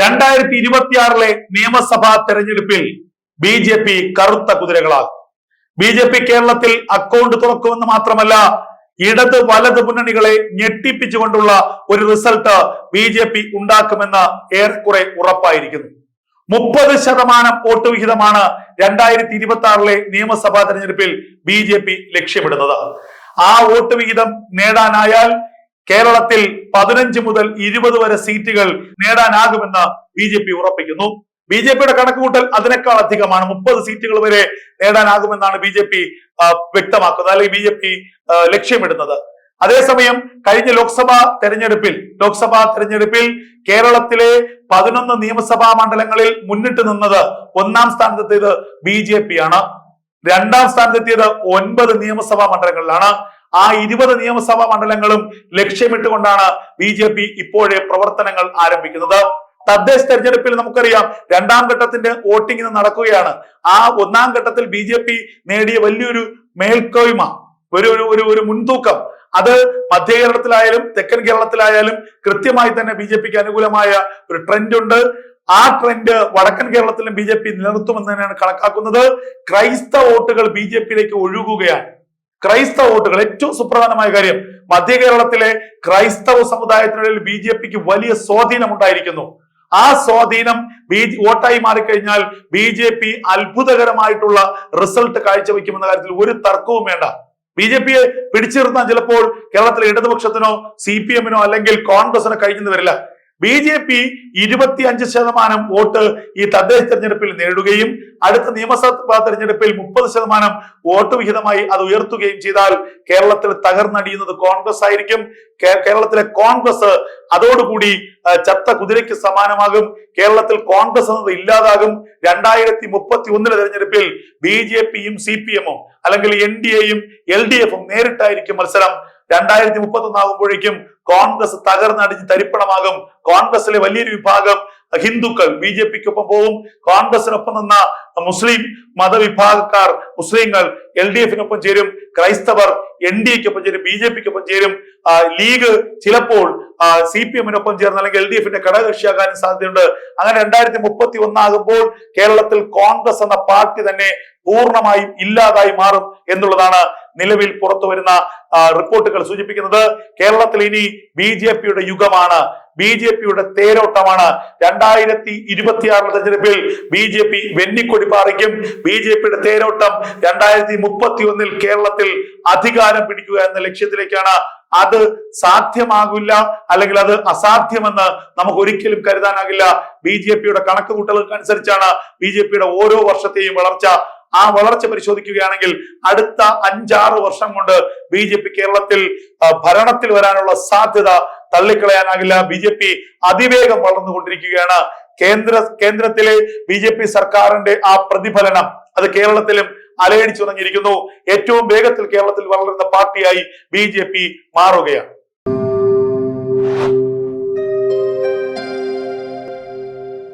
രണ്ടായിരത്തി ഇരുപത്തിയാറിലെ നിയമസഭാ തെരഞ്ഞെടുപ്പിൽ ബി ജെ പി കറുത്ത കുതിരകളാകും. ബി ജെ പി കേരളത്തിൽ അക്കൗണ്ട് തുറക്കുമെന്ന് മാത്രമല്ല ഇടത് വലത് മുന്നണികളെ ഞെട്ടിപ്പിച്ചുകൊണ്ടുള്ള ഒരു റിസൾട്ട് ബി ജെ പി ഉണ്ടാക്കുമെന്ന് ഏറെക്കുറെ ഉറപ്പായിരിക്കുന്നു. മുപ്പത് ശതമാനം വോട്ട് വിഹിതമാണ് രണ്ടായിരത്തി ഇരുപത്തി ആറിലെ നിയമസഭാ തെരഞ്ഞെടുപ്പിൽ ബി ജെ പി ലക്ഷ്യമിടുന്നത്. ആ വോട്ട് വിഹിതം നേടാനായാൽ കേരളത്തിൽ പതിനഞ്ച് മുതൽ ഇരുപത് വരെ സീറ്റുകൾ നേടാനാകുമെന്ന് ബി ജെ പി ഉറപ്പിക്കുന്നു. ബി ജെ പിയുടെ കണക്കുകൂട്ടൽ അതിനേക്കാൾ അധികമാണ്. മുപ്പത് സീറ്റുകൾ വരെ നേടാനാകുമെന്നാണ് ബി ജെ പി വ്യക്തമാക്കുന്നത് അല്ലെങ്കിൽ ബി ജെ പി ലക്ഷ്യമിടുന്നത്. അതേസമയം കഴിഞ്ഞ ലോക്സഭാ തെരഞ്ഞെടുപ്പിൽ ലോക്സഭാ തെരഞ്ഞെടുപ്പിൽ കേരളത്തിലെ പതിനൊന്ന് നിയമസഭാ മണ്ഡലങ്ങളിൽ മുന്നിട്ട് നിന്നത് ഒന്നാം സ്ഥാനത്തെത്തിയത് ബി ജെ പി ആണ്. രണ്ടാം സ്ഥാനത്തെത്തിയത് ഒൻപത് നിയമസഭാ മണ്ഡലങ്ങളിലാണ്. ആ ഇരുപത് നിയമസഭാ മണ്ഡലങ്ങളും ലക്ഷ്യമിട്ടുകൊണ്ടാണ് ബി ജെ പി ഇപ്പോഴേ പ്രവർത്തനങ്ങൾ ആരംഭിക്കുന്നത്. തദ്ദേശ തെരഞ്ഞെടുപ്പിൽ നമുക്കറിയാം രണ്ടാം ഘട്ടത്തിന്റെ വോട്ടിംഗ് ഇന്ന് നടക്കുകയാണ്. ആ ഒന്നാം ഘട്ടത്തിൽ ബി ജെ പി നേടിയ വലിയൊരു മേൽക്കോയ്മ ഒരു ഒരു ഒരു മുൻതൂക്കം. അത് മധ്യ കേരളത്തിലായാലും തെക്കൻ കേരളത്തിലായാലും കൃത്യമായി തന്നെ ബി ജെ പിക്ക് അനുകൂലമായ ഒരു ട്രെൻഡ് ഉണ്ട് ആ ട്രെൻഡ് വടക്കൻ കേരളത്തിലും ബി ജെ പി നിലനിർത്തുമെന്ന് തന്നെയാണ് കണക്കാക്കുന്നത്. ക്രൈസ്തവ വോട്ടുകൾ ബി ജെ പിയിലേക്ക് ഒഴുകുകയാണ്. ക്രൈസ്തവ വോട്ടുകൾ ഏറ്റവും സുപ്രധാനമായ കാര്യം. മധ്യ കേരളത്തിലെ ക്രൈസ്തവ സമുദായത്തിനിടയിൽ ബി ജെ പിക്ക് വലിയ സ്വാധീനം ഉണ്ടായിരിക്കുന്നു. ആ സ്വാധീനം ബി വോട്ടായി മാറിക്കഴിഞ്ഞാൽ ബി ജെ പി അത്ഭുതകരമായിട്ടുള്ള റിസൾട്ട് കാഴ്ചവെക്കുമെന്ന കാര്യത്തിൽ ഒരു തർക്കവും വേണ്ട. ബി ജെ പിയെ പിടിച്ചിരുന്നാൽ ചിലപ്പോൾ കേരളത്തിലെ ഇടതുപക്ഷത്തിനോ സി പി എമ്മിനോ അല്ലെങ്കിൽ കോൺഗ്രസിനോ കഴിഞ്ഞെന്ന് വരില്ല. ബി ജെ പി ഇരുപത്തി അഞ്ച് ശതമാനം വോട്ട് ഈ തദ്ദേശ തെരഞ്ഞെടുപ്പിൽ നേടുകയും അടുത്ത നിയമസഭാ തെരഞ്ഞെടുപ്പിൽ മുപ്പത് ശതമാനം വോട്ട് വിഹിതമായി അത് ഉയർത്തുകയും ചെയ്താൽ കേരളത്തിൽ തകർന്നടിയുന്നത് കോൺഗ്രസ് ആയിരിക്കും. കേരളത്തിലെ കോൺഗ്രസ് അതോടുകൂടി ചത്ത കുതിരയ്ക്ക് സമാനമാകും. കേരളത്തിൽ കോൺഗ്രസ് എന്നത് ഇല്ലാതാകും. രണ്ടായിരത്തി മുപ്പത്തി ഒന്നിലെ തെരഞ്ഞെടുപ്പിൽ ബി ജെ പിയും സി പി എമ്മും അല്ലെങ്കിൽ എൻ ഡി എയും എൽ ഡി എഫും നേരിട്ടായിരിക്കും മത്സരം. രണ്ടായിരത്തി മുപ്പത്തി ഒന്നാകുമ്പോഴേക്കും കോൺഗ്രസ് തകർന്നടിഞ്ഞ് തരിപ്പണമാകും. കോൺഗ്രസിലെ വലിയൊരു വിഭാഗം ഹിന്ദുക്കൾ ബി ജെ പിക്കൊപ്പം പോവും. കോൺഗ്രസിനൊപ്പം നിന്ന മുസ്ലിം മതവിഭാഗക്കാർ മുസ്ലിങ്ങൾ എൽ ഡി എഫിനൊപ്പം ചേരും. ക്രൈസ്തവർ എൻ ഡി എക്കൊപ്പം ചേരും ബി ജെ പിക്കൊപ്പം ചേരും. ലീഗ് ചിലപ്പോൾ സി പി എമ്മിനൊപ്പം ചേർന്ന് അല്ലെങ്കിൽ എൽ ഡി എഫിന്റെ ഘടകകക്ഷിയാകാനും സാധ്യതയുണ്ട്. അങ്ങനെ രണ്ടായിരത്തി മുപ്പത്തി ഒന്നാകുമ്പോൾ കേരളത്തിൽ കോൺഗ്രസ് എന്ന പാർട്ടി തന്നെ പൂർണമായും ഇല്ലാതായി മാറും എന്നുള്ളതാണ് നിലവിൽ പുറത്തു വരുന്ന റിപ്പോർട്ടുകൾ സൂചിപ്പിക്കുന്നത്. കേരളത്തിൽ ഇനി ബി ജെ പിയുടെ യുഗമാണ്. ബി ജെ പിയുടെ തേരോട്ടമാണ്. രണ്ടായിരത്തി ഇരുപത്തിയാറിലെ തെരഞ്ഞെടുപ്പിൽ ബി ജെ പി വെന്നിക്കൊടി പാറിക്കും. ബി ജെ പിയുടെ തേരോട്ടം രണ്ടായിരത്തി മുപ്പത്തി ഒന്നിൽ കേരളത്തിൽ അധികാരം പിടിക്കുക എന്ന ലക്ഷ്യത്തിലേക്കാണ്. അത് സാധ്യമാകില്ല അല്ലെങ്കിൽ അത് അസാധ്യമെന്ന് നമുക്ക് ഒരിക്കലും കരുതാനാകില്ല. ബി ജെ പിയുടെ കണക്ക് കൂട്ടലുകൾക്ക് അനുസരിച്ചാണ് ബി ജെ പിയുടെ ഓരോ വർഷത്തെയും വളർച്ച ആ വളർച്ച പരിശോധിക്കുകയാണെങ്കിൽ അടുത്ത അഞ്ചാറ് വർഷം കൊണ്ട് ബി ജെ പി കേരളത്തിൽ ഭരണത്തിൽ വരാനുള്ള സാധ്യത തള്ളിക്കളയാനാകില്ല. ബി ജെ പി അതിവേഗം വളർന്നുകൊണ്ടിരിക്കുകയാണ്. കേന്ദ്ര കേന്ദ്രത്തിലെ ബി ജെ പി സർക്കാരിന്റെ ആ പ്രതിഫലനം അത് കേരളത്തിലും അലയടിച്ചു തുടങ്ങിയിരിക്കുന്നു ഏറ്റവും വേഗത്തിൽ കേരളത്തിൽ വളരുന്ന പാർട്ടിയായി ബി മാറുകയാണ്.